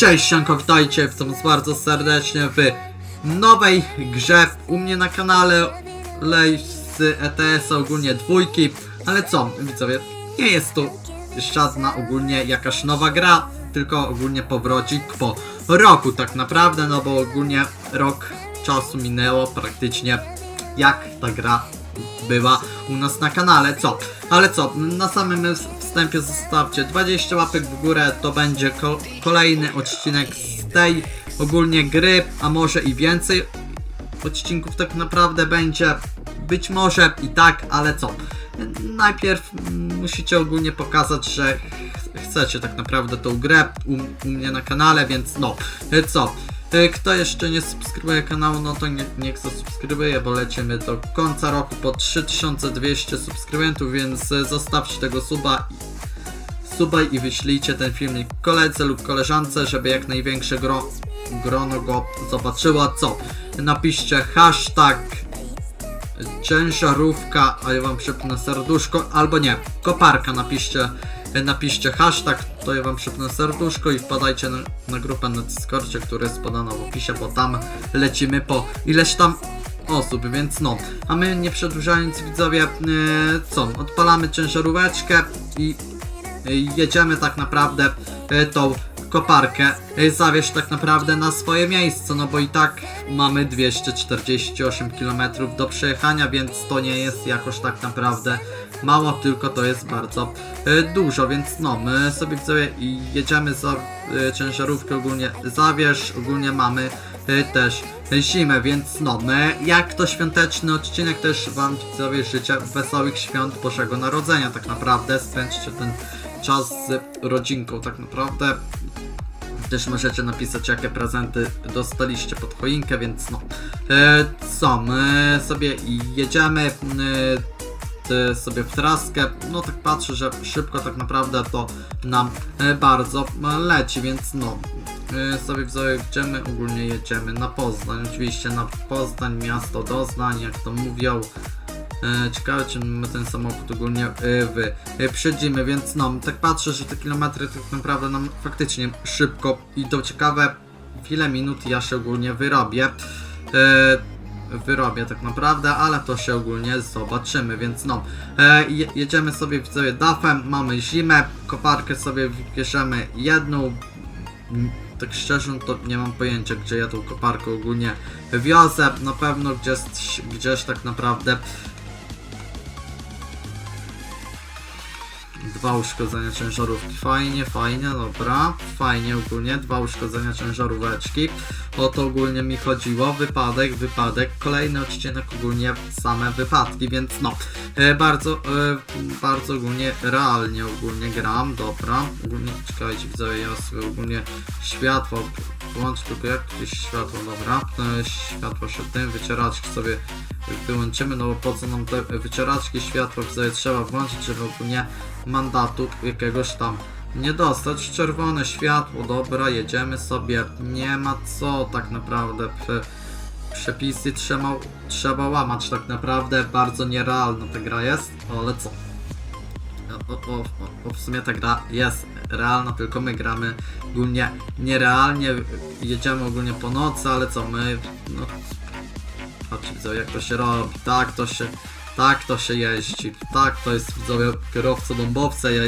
Cześć, sianko, witajcie, witam bardzo serdecznie w nowej grze u mnie na kanale lej z ETS ogólnie dwójki, ale co, widzowie, nie jest to żadna ogólnie jakaś nowa gra, tylko ogólnie powrocik po roku tak naprawdę, no bo ogólnie rok czasu minęło praktycznie jak ta gra była u nas na kanale, co? Ale co, na samym wstępie zostawcie 20 łapek w górę, to będzie ko kolejny odcinek z tej ogólnie gry, a może i więcej odcinków tak naprawdę będzie, być może i tak, ale co? Najpierw musicie ogólnie pokazać, że ch- chcecie tak naprawdę tą grę u, u mnie na kanale, więc no, y, co? Kto jeszcze nie subskrybuje kanału, no to nie, niech zasubskrybuje, bo lecimy do końca roku po 3200 subskrybentów, więc y, zostawcie tego suba suba i wyślijcie ten filmik koledze lub koleżance, żeby jak największe gro, grono go zobaczyło. Co? Napiszcie hashtag ciężarówka, a ja wam przypnę serduszko, albo nie, koparka napiszcie, napiszcie hashtag, to ja wam przypnę serduszko i wpadajcie na, na grupę na Discordzie, która jest podana w opisie, bo tam lecimy po ileś tam osób, więc no, a my nie przedłużając widzowie, yy, co, odpalamy ciężaróweczkę i yy, jedziemy tak naprawdę yy, tą koparkę. Zawieźć tak naprawdę na swoje miejsce, no bo i tak mamy 248 km do przejechania, więc to nie jest jakoś tak naprawdę mało, tylko to jest bardzo y, dużo, więc no, my sobie widzowie jedziemy za y, ciężarówkę ogólnie zawierz, ogólnie mamy y, też zimę, więc no, my, jak to świąteczny odcinek też wam widzowie życzę wesołych świąt Bożego Narodzenia tak naprawdę, spędźcie ten czas z rodzinką tak naprawdę też możecie napisać, jakie prezenty dostaliście pod choinkę, więc no. E, co, my sobie jedziemy e, sobie w traskę. No tak patrzę, że szybko tak naprawdę to nam e, bardzo e, leci, więc no. E, sobie my ogólnie jedziemy? Na Poznań, oczywiście na Poznań, miasto Doznań, jak to mówią. E, Ciekawe, czy my ten samochód ogólnie e, wyprzedzimy, więc no, tak patrzę, że te kilometry tak naprawdę nam faktycznie szybko idą. Ciekawe, w ile minut ja się ogólnie wyrobię. E, wyrobię tak naprawdę, ale to się ogólnie zobaczymy, więc no. E, je, jedziemy sobie widzowie dafem, mamy zimę, koparkę sobie bierzemy jedną. Mm, Tak szczerze, to nie mam pojęcia, gdzie ja tą koparkę ogólnie wiozę. Na pewno gdzieś, gdzieś tak naprawdę Dwa uszkodzenia ciężarówki. Fajnie, fajnie, dobra. Fajnie ogólnie. Dwa uszkodzenia ciężaróweczki. O to ogólnie mi chodziło. Wypadek, wypadek. Kolejny odcinek ogólnie same wypadki, więc no. E, bardzo, e, bardzo ogólnie realnie ogólnie gram. Dobra. Ogólnie, czekajcie, widzę, ja sobie ogólnie światło włącz tylko jak gdzieś światło, dobra. E, światło się tym, wycieraczki sobie wyłączymy, no bo po co nam te wycieraczki światła sobie trzeba włączyć, żeby ogólnie mandatu jakiegoś tam nie dostać. Czerwone światło, dobra, jedziemy sobie. Nie ma co tak naprawdę. Prze, przepisy trzeba, trzeba łamać tak naprawdę. Bardzo nierealna ta gra jest, ale co? O, o, o, o, w sumie ta gra jest realna, tylko my gramy ogólnie nierealnie, jedziemy ogólnie po nocy, ale co my, no, patrzcie widzowie, jak to się robi, tak to się, tak to się jeździ, tak to jest widzowie kierowca bombowca, ja,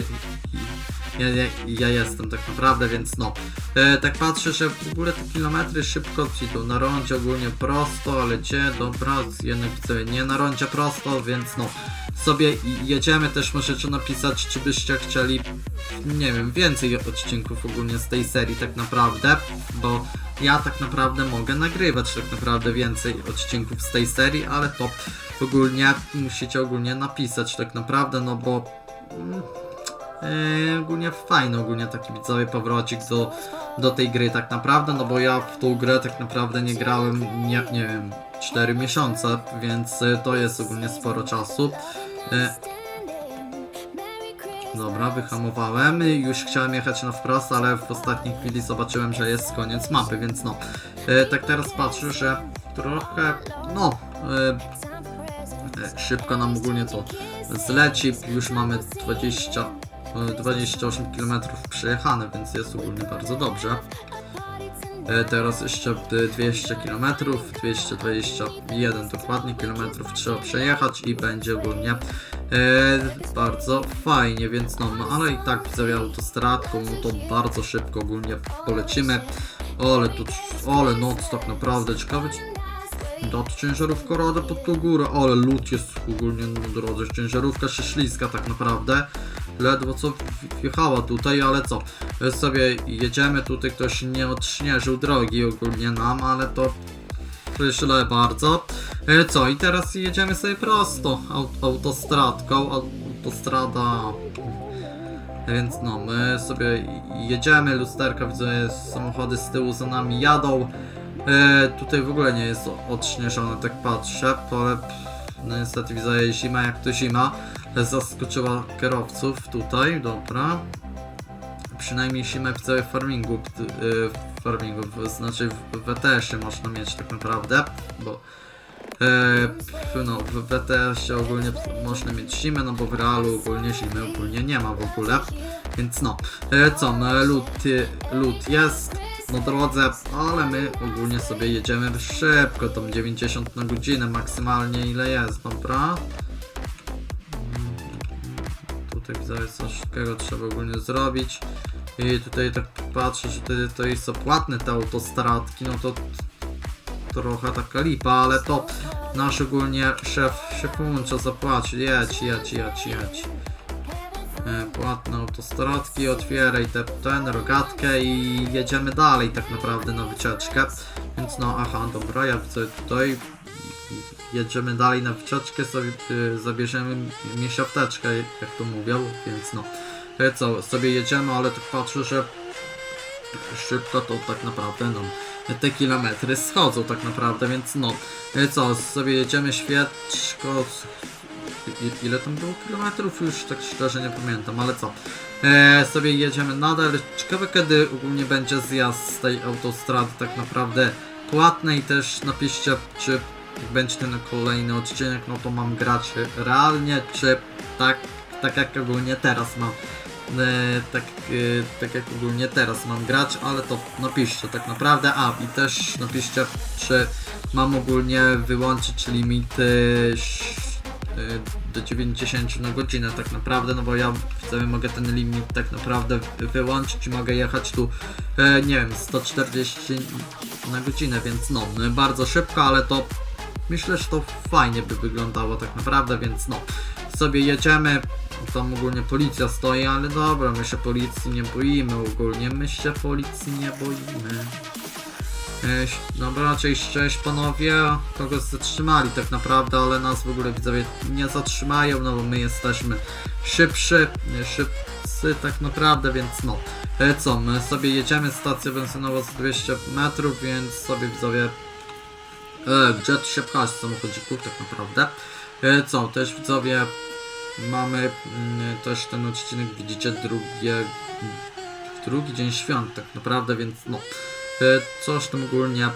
ja, ja, ja jestem tak naprawdę, więc no, e, tak patrzę, że w ogóle te kilometry szybko idą na rondzie ogólnie prosto, ale gdzie, dobra, jednak widzowie nie na rondzie prosto, więc no, sobie jedziemy, też możecie napisać, czy byście chcieli, nie wiem, więcej odcinków ogólnie z tej serii tak naprawdę, bo ja tak naprawdę mogę nagrywać tak naprawdę więcej odcinków z tej serii, ale to ogólnie musicie ogólnie napisać tak naprawdę, no bo e, ogólnie fajny ogólnie taki widzowie powrocik do, do tej gry tak naprawdę, no bo ja w tą grę tak naprawdę nie grałem, nie, nie wiem, 4 miesiące, więc e, to jest ogólnie sporo czasu. E, Dobra, wyhamowałem. Już chciałem jechać na wprost, ale w ostatniej chwili zobaczyłem, że jest koniec mapy, więc no. E, tak teraz patrzę, że trochę, no, e, e, szybko nam ogólnie to zleci. Już mamy 20, e, 28 km przejechane, więc jest ogólnie bardzo dobrze. E, Teraz jeszcze e, 200 km, 221 dokładnie kilometrów trzeba przejechać i będzie ogólnie e, bardzo fajnie, więc no, no ale i tak widzowie autostradką, no to bardzo szybko ogólnie polecimy. Ale tu, ale noc tak naprawdę, ciekawe ta ciężarówka rada pod tą górę, ale lód jest ogólnie na drodze, ciężarówka się ślizga tak naprawdę. Ledwo co wjechała tutaj, ale co, sobie jedziemy, tutaj ktoś nie odśnieżył drogi ogólnie nam, ale to źle bardzo. E, Co, i teraz jedziemy sobie prosto aut autostradką, autostrada... Więc no, my sobie jedziemy, lusterka widzę, samochody z tyłu za nami jadą. E, tutaj w ogóle nie jest odśnieżone, tak patrzę, ale no niestety widzę zima jak to zima. Zaskoczyła kierowców tutaj, dobra. Przynajmniej zimę w całym farmingu, p- y, w farmingu, w, znaczy w WTS-ie można mieć tak naprawdę, bo e, no, w WTS-ie ogólnie można mieć zimę, no bo w realu ogólnie zimy ogólnie nie ma w ogóle, więc no. E, co, no lód, lód jest na drodze, ale my ogólnie sobie jedziemy szybko, tam 90 na godzinę maksymalnie ile jest, dobra? Tutaj widzę coś takiego trzeba ogólnie zrobić. I tutaj tak patrzę, że to, to jest opłatne te autostradki, no to trochę taka lipa, ale to nasz ogólnie szef, szefuncza zapłaci. Jedź, jedź, jedź, jedź. E, Płatne autostradki, otwieraj te, ten rogatkę i jedziemy dalej tak naprawdę na wycieczkę. Więc no, aha, dobra, ja widzę tutaj jedziemy dalej na wycieczkę, sobie y, zabierzemy miesiąteczkę, jak to mówią, więc no. E, Co, sobie jedziemy, ale tak patrzę, że szybko to tak naprawdę, no, te kilometry schodzą tak naprawdę, więc no. E, Co, sobie jedziemy świeczko, ile tam było kilometrów? Już tak szczerze nie pamiętam, ale co. E, sobie jedziemy nadal. Ciekawe kiedy ogólnie będzie zjazd z tej autostrady tak naprawdę płatnej. Też napiszcie, czy będzie ten kolejny odcinek, no to mam grać realnie, czy tak, tak jak ogólnie teraz mam. E, tak, e, tak jak ogólnie teraz mam grać, ale to napiszcie tak naprawdę. A i też napiszcie, czy mam ogólnie wyłączyć limity y, do 90 na godzinę tak naprawdę, no bo ja sobie mogę ten limit tak naprawdę wy- wyłączyć i mogę jechać tu, e, nie wiem, 140 na godzinę, więc no, bardzo szybko, ale to myślę, że to fajnie by wyglądało tak naprawdę, więc no, sobie jedziemy, tam ogólnie policja stoi, ale dobra, my się policji nie boimy ogólnie, my się policji nie boimy. Eś, Dobra, cześć, cześć panowie, kogo zatrzymali tak naprawdę, ale nas w ogóle widzowie nie zatrzymają, no bo my jesteśmy szybszy, szybcy tak naprawdę, więc no. E, co, my sobie jedziemy, stacja benzynowa za 200 metrów, więc sobie widzowie, e, gdzie tu się pchać samochodzików tak naprawdę. E, co, też widzowie, mamy mm, też ten odcinek, widzicie, drugie, drugi dzień świąt tak naprawdę, więc no. E, Coś tam ogólnie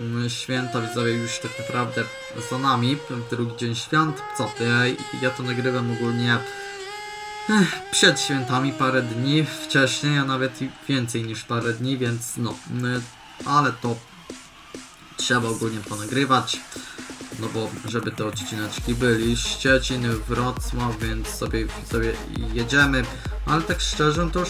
mm, święta widzowie już tak naprawdę za nami, drugi dzień świąt, co ty, ja to nagrywam ogólnie przed świętami parę dni wcześniej, a nawet więcej niż parę dni, więc no, mm, ale to trzeba ogólnie ponagrywać, no bo żeby te odcineczki byli, Szczecin, Wrocław, więc sobie, sobie jedziemy, ale tak szczerze to już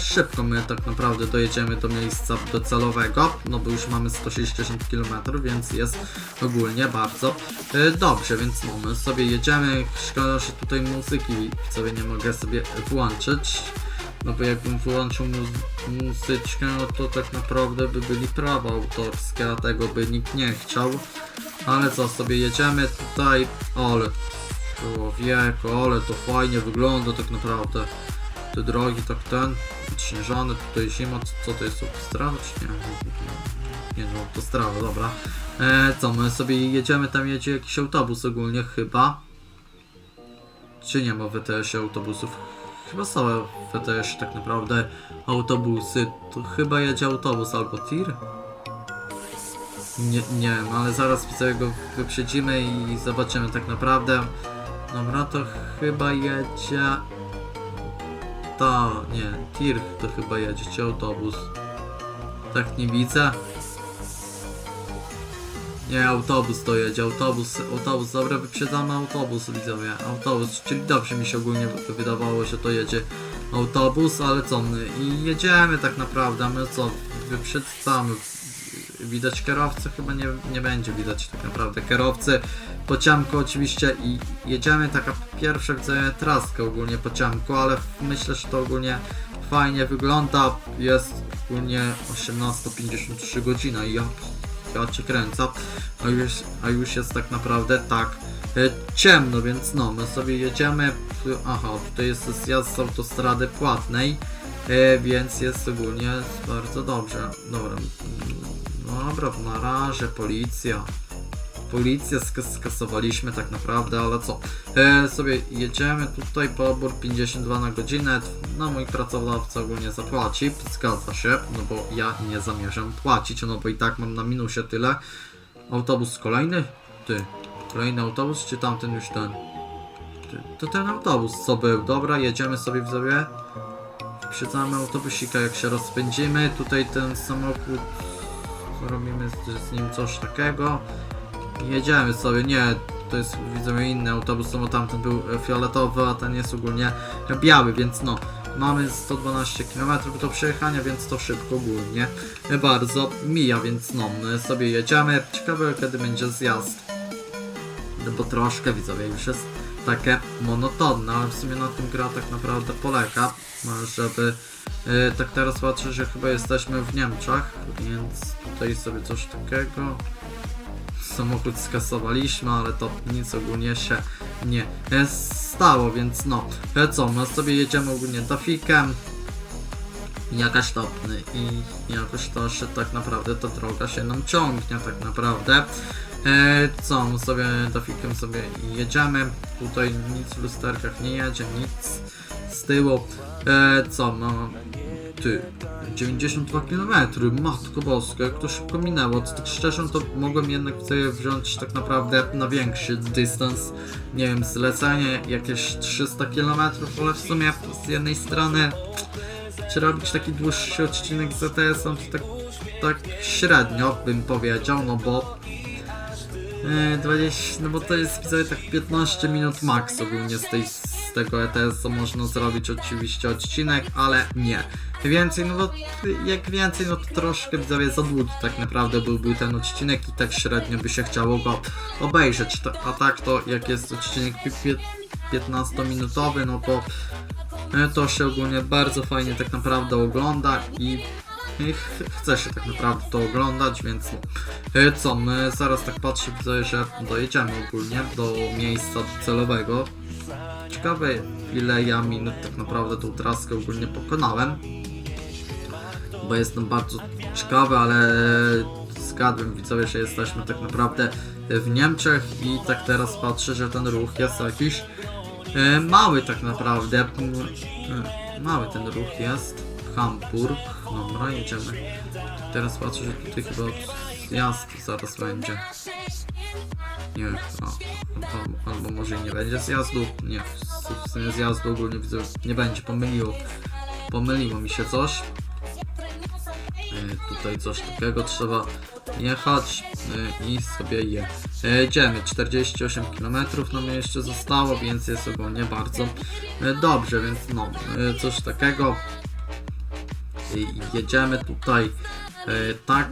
szybko my tak naprawdę dojedziemy do miejsca docelowego, no bo już mamy 160 km, więc jest ogólnie bardzo e, dobrze, więc no, my sobie jedziemy, szkoda, że tutaj muzyki sobie nie mogę sobie włączyć, no bo jakbym wyłączył mu- muzyczkę, no to tak naprawdę by byli prawa autorskie, a tego by nikt nie chciał. Ale co, sobie jedziemy tutaj, ale człowieku, ale to fajnie wygląda tak naprawdę. Te drogi tak ten, odśnieżone, tutaj zima, co, co to jest autostrada czy nie? Nie no, autostrada, dobra. E, co, my sobie jedziemy, tam jedzie jakiś autobus ogólnie chyba. Czy nie ma w WTS-ie autobusów? Chyba są w WTS tak naprawdę autobusy. To chyba jedzie autobus albo tir? Nie, nie wiem, ale zaraz sobie go wyprzedzimy i zobaczymy tak naprawdę. Dobra, to chyba jedzie... Ta, nie, tir to chyba jedzie, czy autobus. Tak nie widzę. Nie, autobus to jedzie, autobus, autobus, dobra, wyprzedzamy autobus, widzowie, autobus, czyli dobrze mi się ogólnie wy- wydawało, że to jedzie autobus, ale co, i jedziemy tak naprawdę, my co, wyprzedzamy, widać kierowcę, chyba nie, nie będzie widać tak naprawdę. Kierowcy, po oczywiście i jedziemy, taka pierwsza widzę traska ogólnie po ale myślę, że to ogólnie fajnie wygląda, jest ogólnie 18.53 godzina i ja ja cię kręcę, a już, a już jest tak naprawdę tak e, ciemno, więc no, my sobie jedziemy, aha, tutaj jest zjazd z autostrady płatnej, e, więc jest ogólnie bardzo dobrze, dobra, dobra, na razie, policja, policję skas- skasowaliśmy tak naprawdę, ale co, e, sobie jedziemy tutaj, pobór 52 na godzinę, no mój pracodawca ogólnie zapłaci, zgadza się, no bo ja nie zamierzam płacić, no bo i tak mam na minusie tyle. Autobus kolejny? Ty, kolejny autobus, czy tamten już ten? Ty, to ten autobus co był, dobra, jedziemy sobie w sobie. Przyjdziemy autobusika jak się rozpędzimy, tutaj ten samochód, robimy z, z nim coś takiego. Jedziemy sobie, nie, to jest widzę inny autobus, bo tamten był e, fioletowy, a ten jest ogólnie biały, więc no, mamy 112 km do przejechania, więc to szybko ogólnie e, bardzo mija, więc no, my sobie jedziemy. Ciekawe kiedy będzie zjazd, no bo troszkę widzowie już jest takie monotonne, ale w sumie na tym gra tak naprawdę polega, żeby e, tak teraz patrzę, że chyba jesteśmy w Niemczech, więc tutaj sobie coś takiego. Samochód skasowaliśmy, ale to nic ogólnie się nie e, stało, więc no, e, co, no sobie jedziemy ogólnie Dafikiem, jakaś topny i jakoś to się tak naprawdę ta droga się nam ciągnie tak naprawdę. E, co, no sobie Dafikiem sobie jedziemy, tutaj nic w lusterkach nie jedzie, nic z tyłu. E, co, no, ty, 92 km, matko boska, jak to szybko minęło. Tak szczerze, to mogłem jednak sobie wziąć tak naprawdę na większy dystans. Nie wiem, zlecenie jakieś 300 km, ale w sumie z jednej strony, czy robić taki dłuższy odcinek z ETS-em, to tak, tak średnio bym powiedział, no bo e, 20, no bo to jest widzę tak 15 minut max ogólnie z, tej, z tego ETS, co można zrobić oczywiście odcinek, ale nie. Więcej, no bo jak więcej, no to troszkę widzowie za długi tak naprawdę byłby ten odcinek i tak średnio by się chciało go obejrzeć. To- A tak to jak jest odcinek pi- pi- 15-minutowy, no to e, to się ogólnie bardzo fajnie tak naprawdę ogląda i i ch- chce się tak naprawdę to oglądać, więc. E, co, my zaraz tak patrzę, że dojedziemy ogólnie do miejsca celowego. Ciekawe ile ja minut tak naprawdę tą traskę ogólnie pokonałem. Bo jestem bardzo ciekawy, ale zgadłem widzowie, że jesteśmy tak naprawdę w Niemczech i tak teraz patrzę, że ten ruch jest jakiś e, mały tak naprawdę. E, Mały ten ruch jest. Hamburg. Dobra, jedziemy. Teraz patrzę, że tutaj chyba zjazd zaraz będzie. Nie wiem, albo, albo może nie będzie zjazdu. Nie, w- sumie zjazdu ogólnie widzę, nie będzie, pomyliło. Pomyliło mi się coś. E, tutaj coś takiego trzeba jechać e, i sobie je. Jedziemy, 48 km nam jeszcze zostało, więc jest ogólnie bardzo e, dobrze, więc no, coś takiego. Jedziemy tutaj e, tak,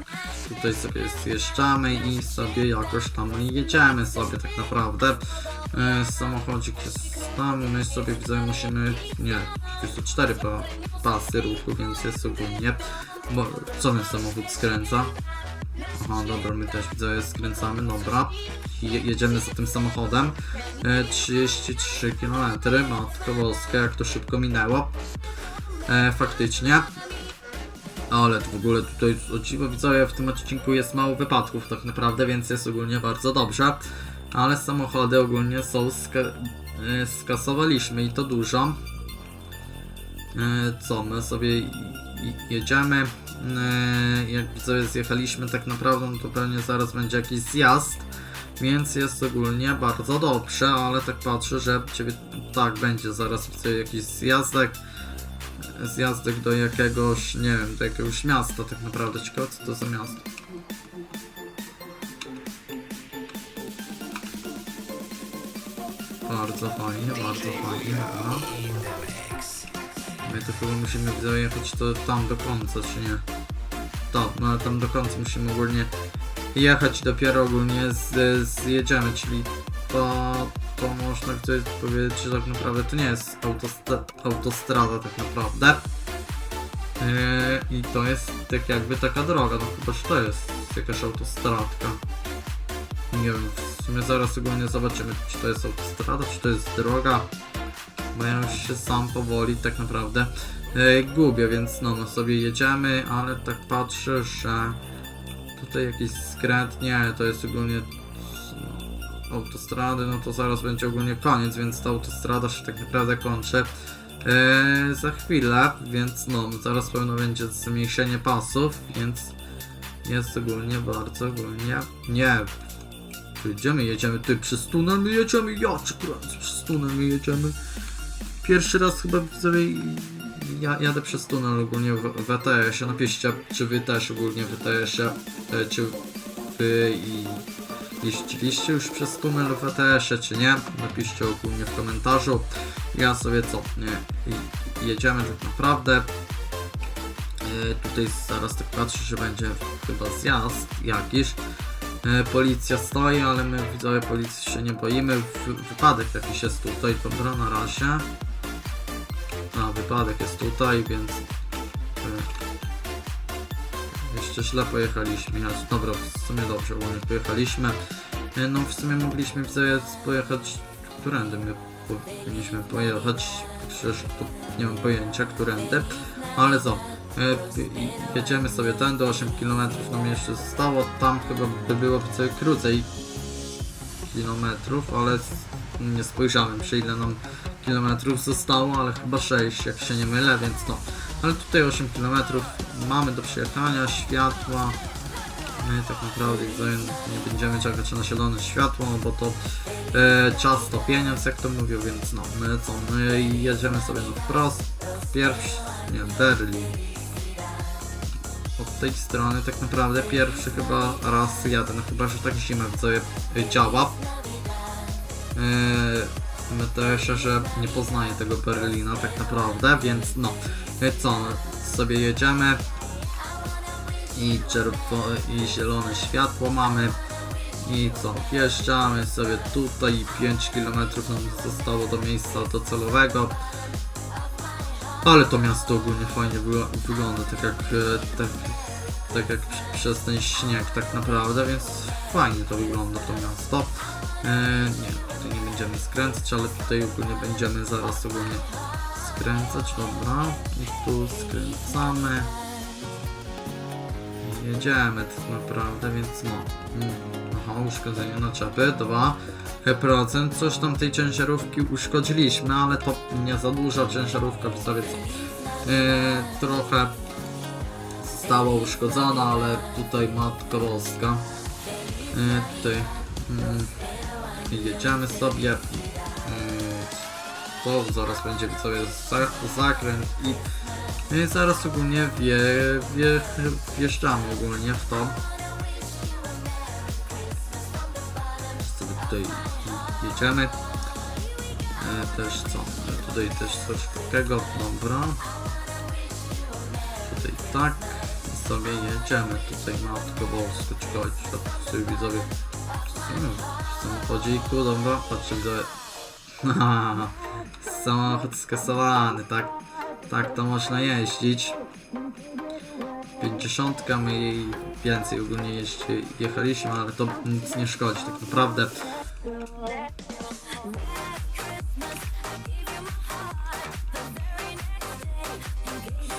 tutaj sobie zjeżdżamy i sobie jakoś tam jedziemy sobie tak naprawdę. E, samochodzik jest tam, my sobie widzę musimy, nie, to cztery pa, pasy ruchu, więc jest ogólnie, bo co ten samochód skręca? Aha, dobra, my też widzę, skręcamy, dobra. Je, jedziemy za tym samochodem. E, 33 km, matko boska, jak to szybko minęło. E, faktycznie. Ale w ogóle tutaj o dziwo widzowie w tym odcinku jest mało wypadków tak naprawdę, więc jest ogólnie bardzo dobrze. Ale samochody ogólnie są ska e, skasowaliśmy i to dużo. E, co, my sobie jedziemy. E, jak widzowie zjechaliśmy tak naprawdę, no to pewnie zaraz będzie jakiś zjazd. Więc jest ogólnie bardzo dobrze, ale tak patrzę, że tak będzie zaraz widzę jakiś zjazdek. Zjazdek do jakiegoś, nie wiem, do jakiegoś miasta tak naprawdę. Ciekawe co to za miasto. Bardzo fajnie, bardzo fajnie. No. My to chyba musimy dojechać to tam do końca, czy nie? To, no tam do końca musimy ogólnie jechać dopiero ogólnie z, zjedziemy, czyli to, to można tutaj powiedzieć, że tak naprawdę to nie jest autostra autostrada tak naprawdę. Yy, I to jest tak jakby taka droga, no chyba, że to jest jakaś autostradka. Nie wiem, w sumie zaraz ogólnie zobaczymy, czy to jest autostrada, czy to jest droga. Bo ja się sam powoli tak naprawdę yy, gubię, więc no, no sobie jedziemy, ale tak patrzę, że tutaj jakiś skręt, nie, to jest ogólnie autostrady, no to zaraz będzie ogólnie koniec, więc ta autostrada się tak naprawdę kończy. E, za chwilę, więc no, zaraz pewno będzie zmniejszenie pasów, więc jest ogólnie bardzo ogólnie, nie, tu jedziemy, jedziemy, ty przez tunel my jedziemy, ja czy kręcę, przez tunel my jedziemy, pierwszy raz chyba widzowie ja jadę przez tunel ogólnie w, w ETS-ie, napiszcie czy wy też ogólnie w ETS-ie, e, czy wy i jeździliście już przez tunel w ETS-ie, czy nie, napiszcie ogólnie w komentarzu, ja sobie co, nie, jedziemy tak naprawdę, e, tutaj zaraz tak patrzę, że będzie chyba zjazd jakiś, e, policja stoi, ale my widzowie policji się nie boimy, w, wypadek jakiś jest tutaj, dobra na razie, a, wypadek jest tutaj, więc... e, Jeszcze źle pojechaliśmy. Ja, dobra, w sumie dobrze, ładnie pojechaliśmy. E, No w sumie mogliśmy pojechać... Którędy my powinniśmy pojechać? Przecież to nie mam pojęcia, którędy. Ale co? E, Jedziemy sobie tędy, 8 km nam jeszcze zostało. Tam chyba by było sobie krócej kilometrów, ale nie spojrzałem, czy ile nam kilometrów zostało, ale chyba 6, jak się nie mylę, więc no. Ale tutaj 8 kilometrów mamy do przejechania, światła. My tak naprawdę nie będziemy czekać na zielone światło, no bo to e, czas to pieniądz, jak to mówią, więc no, my co, my jedziemy sobie na wprost. Pierwszy, nie, Berlin. Od tej strony tak naprawdę pierwszy chyba raz jadę, no chyba, że tak zimę widzowie działa. Wydaje się, że nie poznaję tego Berlina tak naprawdę, więc no, co, sobie jedziemy. I czerwone i zielone światło mamy. I co, wjeżdżamy sobie tutaj. 5 km nam zostało do miejsca docelowego ale to miasto ogólnie fajnie wyglą- wygląda, tak jak, e, tak, tak jak przez ten śnieg tak naprawdę, więc fajnie to wygląda to miasto. E, nie, tutaj nie będziemy skręcać, ale tutaj ogólnie będziemy zaraz ogólnie skręcać, dobra. I tu skręcamy. Jedziemy tak naprawdę, więc no. Mm, Aha, uszkodzenie naczepy, 2%. Coś tam tej ciężarówki uszkodziliśmy, ale to nie za duża ciężarówka, w sobie co. E, trochę została uszkodzona, ale tutaj matka boska. E, tutaj mm, jedziemy sobie. Zaraz będzie sobie za- zakręt i i zaraz ogólnie wie, wie, wjeżdżamy ogólnie w to. Sobie tutaj jedziemy. E, też co? E, Tutaj też coś takiego, dobra. Tutaj tak. Sobie jedziemy. Tutaj matko bosko, czekajcie, sobie widzowie. W samochodziku, dobra, patrzę widzowie. Samochód skasowany, tak, tak to można jeździć. 50 my jej więcej ogólnie jeździ, jechaliśmy, ale to nic nie szkodzi tak naprawdę.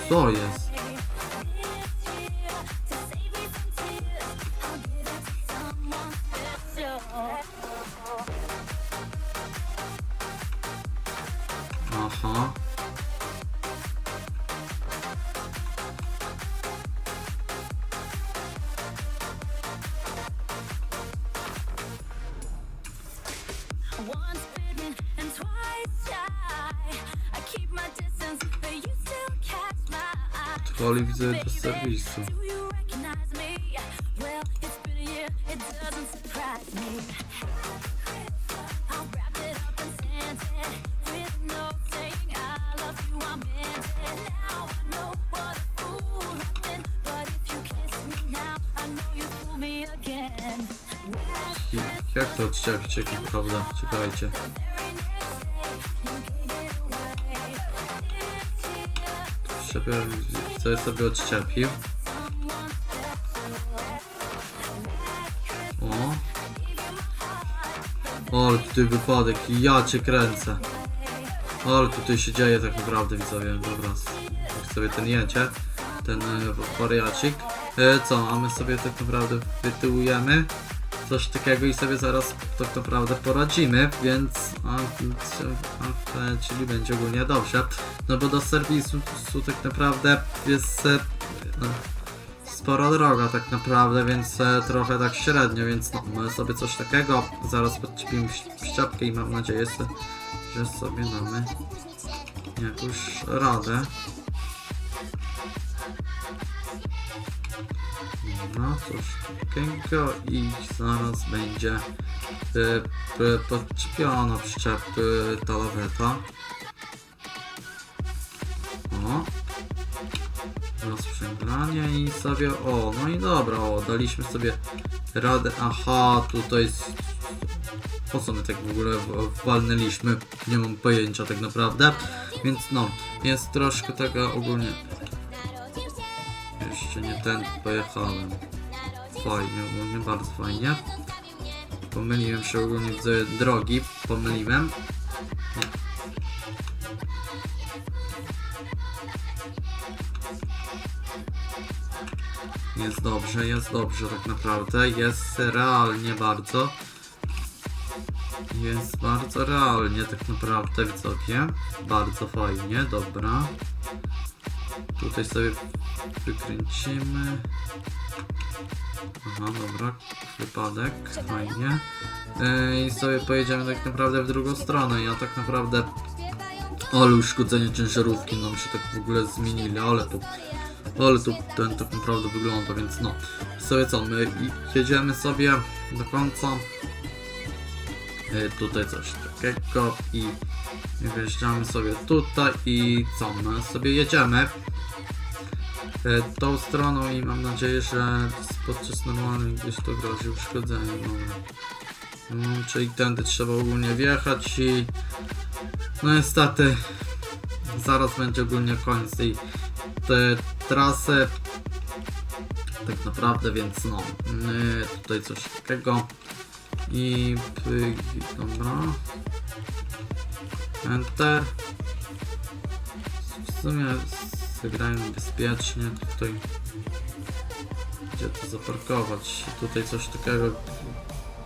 Co jest? I- Jak to odczepić, jaki problem? Czekajcie. Żeby sobie sobie odczepił. O. Ale tutaj wypadek ja cię kręcę. Ale tutaj się dzieje tak naprawdę widzowie. Dobra, sobie ten jedzie, ten e, wariacik. E, co, a my sobie tak naprawdę wytyłujemy coś takiego i sobie zaraz tak naprawdę poradzimy, więc a, a, czyli będzie ogólnie dobrze. No bo do serwisu tak naprawdę jest e, no, spora droga tak naprawdę, więc e, trochę tak średnio, więc no, sobie coś takiego. Zaraz podczepimy szczepkę i mam nadzieję, że- że sobie damy jakąś radę. No coś takiego i zaraz będzie y, y, podczepiona przyczep y, ta laweta. O. Rozprzęglanie i sobie, o, no i dobra, o, daliśmy sobie radę, aha, tutaj jest, po co my tak w ogóle walnęliśmy, nie mam pojęcia tak naprawdę, więc no, jest troszkę tego ogólnie, jeszcze nie ten pojechałem. Fajnie, ogólnie bardzo fajnie. Pomyliłem się ogólnie z drogi, pomyliłem. Jest dobrze, jest dobrze tak naprawdę, jest realnie bardzo. Jest bardzo realnie tak naprawdę widzowie. Bardzo fajnie, dobra. Tutaj sobie wykręcimy. Aha, dobra, wypadek, fajnie. I sobie pojedziemy tak naprawdę w drugą stronę. Ja tak naprawdę. Ale uszkodzenie ciężarówki nam się tak w ogóle zmienili, ale to. Ale to ten tak naprawdę wygląda, więc no. Sobie co, my jedziemy sobie do końca. Yy, tutaj coś takiego i wjeżdżamy sobie tutaj i co, my sobie jedziemy e, tą stroną i mam nadzieję, że podczas normalnej gdzieś to grozi uszkodzenie. Dobra. Mm, czyli tędy trzeba ogólnie wjechać i no niestety zaraz będzie ogólnie koniec tej te trasy tak naprawdę, więc no tutaj coś takiego i dobra enter w sumie zagrajmy bezpiecznie tutaj gdzie to zaparkować tutaj coś takiego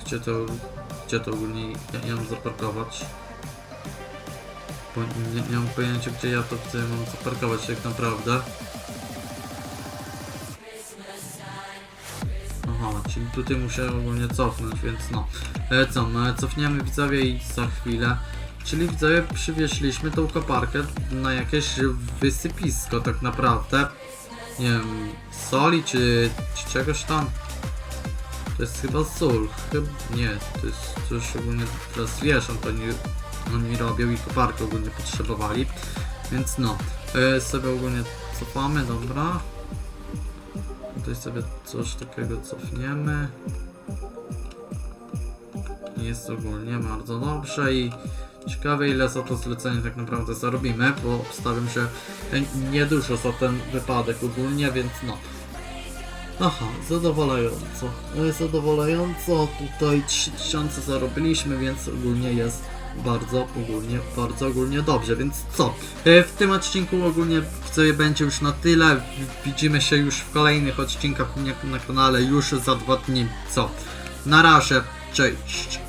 gdzie to gdzie to ogólnie ja, mam zaparkować bo nie, nie mam pojęcia gdzie ja to chcę mam zaparkować tak naprawdę czyli tutaj muszę ogólnie cofnąć, więc no. E, co, no, cofniemy widzowie i za chwilę. Czyli widzowie przywieźliśmy tą koparkę na jakieś wysypisko tak naprawdę. Nie wiem, soli czy, czy czegoś tam. To jest chyba sól. Chyba nie, to jest coś ogólnie teraz zwierząt oni, oni robią i koparkę ogólnie potrzebowali. Więc no, e, sobie ogólnie cofamy, dobra. Tutaj sobie coś takiego cofniemy. Jest ogólnie bardzo dobrze i ciekawe ile za to zlecenie tak naprawdę zarobimy, bo obstawiam się niedużo za ten wypadek ogólnie, więc no. Aha, zadowalająco. E, Zadowalająco. Tutaj 3000 zarobiliśmy, więc ogólnie jest bardzo ogólnie, bardzo ogólnie dobrze, więc co? E, W tym odcinku ogólnie sobie będzie już na tyle. Widzimy się już w kolejnych odcinkach u mnie na kanale już za dwa dni. Co? Na razie, cześć!